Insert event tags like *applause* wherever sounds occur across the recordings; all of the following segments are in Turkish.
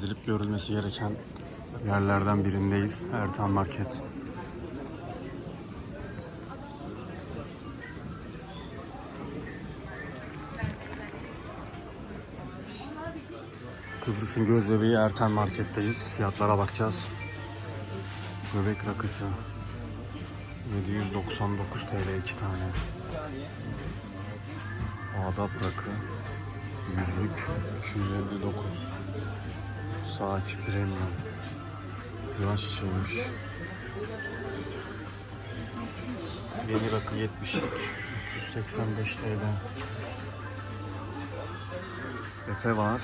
Gezilip görülmesi gereken yerlerden birindeyiz. Ertan Market. Kıbrıs'ın göz bebeği Ertan Market'teyiz. Fiyatlara bakacağız. Bebek rakısı 799 TL iki tane. Adap rakı yüzlük 259 Saç premium Güven çiçeğiymiş Yeni rakı 70'lik 385 TL Efe var.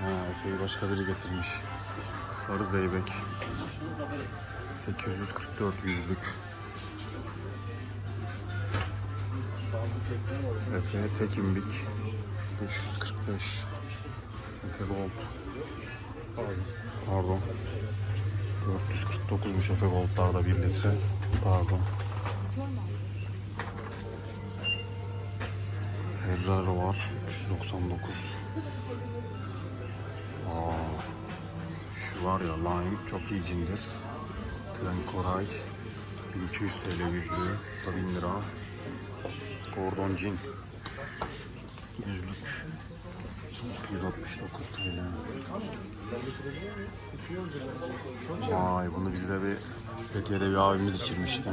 Ha, Efe'yi başka biri getirmiş. Sarı zeybek. 844 yüzlük. Efe Tekimbik 545 Efe Gold. Pardon. 449'muş Efe Gold'larda 1 litre. Pardon. Ferrari var 399 Aa, Şu var ya Lime çok iyi cindir. Tren Koray 1200 TL yüzlüğü da 1000 lira. Gordon Cin Yüzlük 169 TL Vay bunu bizde bir Fethiye'de bir abimiz içirmişti.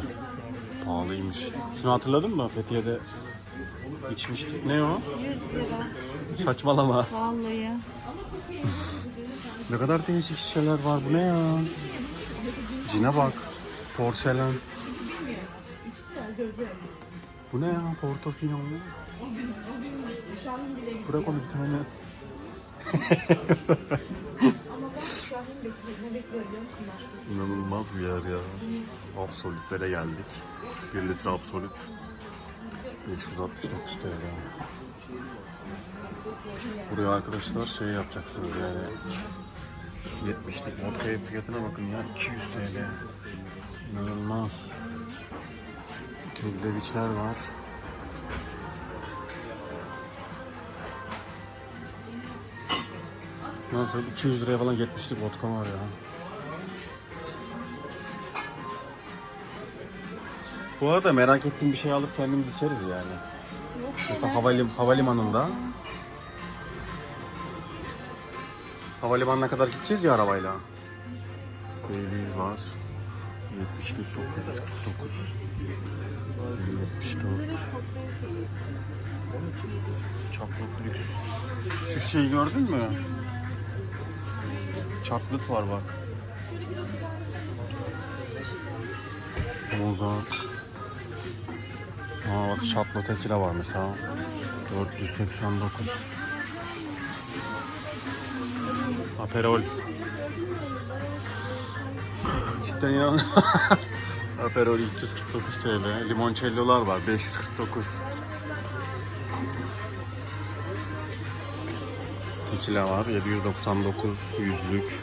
Pahalıymış. Şunu hatırladın mı? Fethiye'de içmiştik Ne o? 100 lira. Saçmalama. Vallahi. Ne kadar değişik şişeler var. Bu ne ya? Cine bak. Porselen. Bu ne ya? Portofino mu? Bırak onu bir tane İnanılmaz bir yer ya. Absolutlere geldik. 1 litre absolut. 569 TL. Buraya arkadaşlar şey yapacaksınız yani. 70'lik vodka'ya fiyatına bakın ya. 200 TL. İnanılmaz. Kegleviçler var. Nasıl? 200 liraya falan 70'lik vodka var ya. Bu arada merak ettiğim bir şey alıp kendimiz içeriz yani. Mesela havalim, havalimanında. Havalimanına kadar gideceğiz ya arabayla. Beyliğiz var. 70'lik 949. 74. Çaplık lüks. Şu şeyi gördün mü? Çatlıt var bak. Mozart. Aa bak çatlı tekile var mesela. 489. Aperol. *laughs* Cidden ya. *laughs* Aperol 349 TL. Limoncello'lar var 549. Tekila var 799 yüzlük.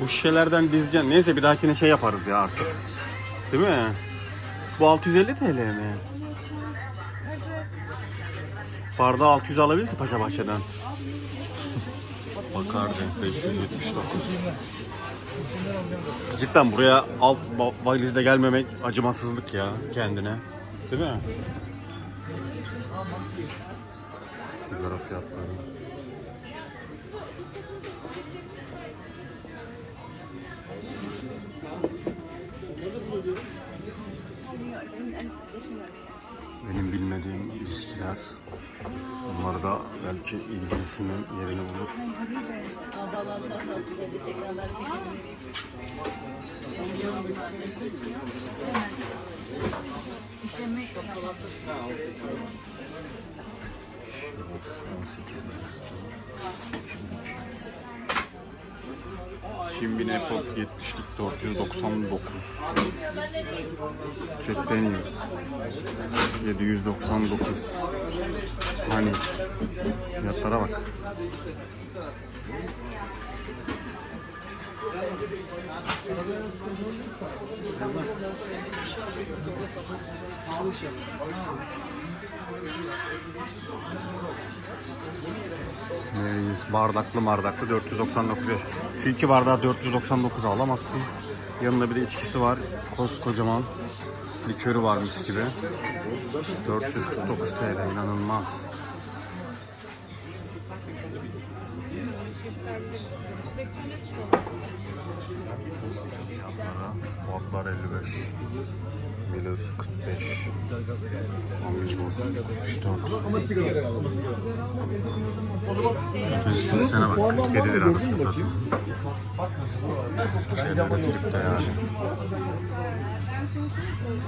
Bu şişelerden dizeceksin. Neyse bir dahakine şey yaparız ya artık. Değil mi? Bu 650 TL mi? Bardağı 600 alabilirsin Paşa Bahçe'den. Bakardı 579. Cidden buraya alt va- valizde gelmemek acımasızlık ya kendine. Değil mi? Sigara fiyatları. bitkiler. Bunlar da belki ilgilisinin yerini bulur. Şurası 18 Ağustos 2003. Çimbine Pop 70'lik 499. Jack Daniels 799. Hani fiyatlara bak. Neyiz? Bardaklı mardaklı 499 yaş. Şu iki bardağı 499 alamazsın. Yanında bir de içkisi var. Koskocaman. Likörü var mis gibi. 449 TL inanılmaz. Fiyatlara Botlar 55 Miller 45 Amigos 64 Düşünsene bak 47 lira anasını satayım şeyler de tripte yani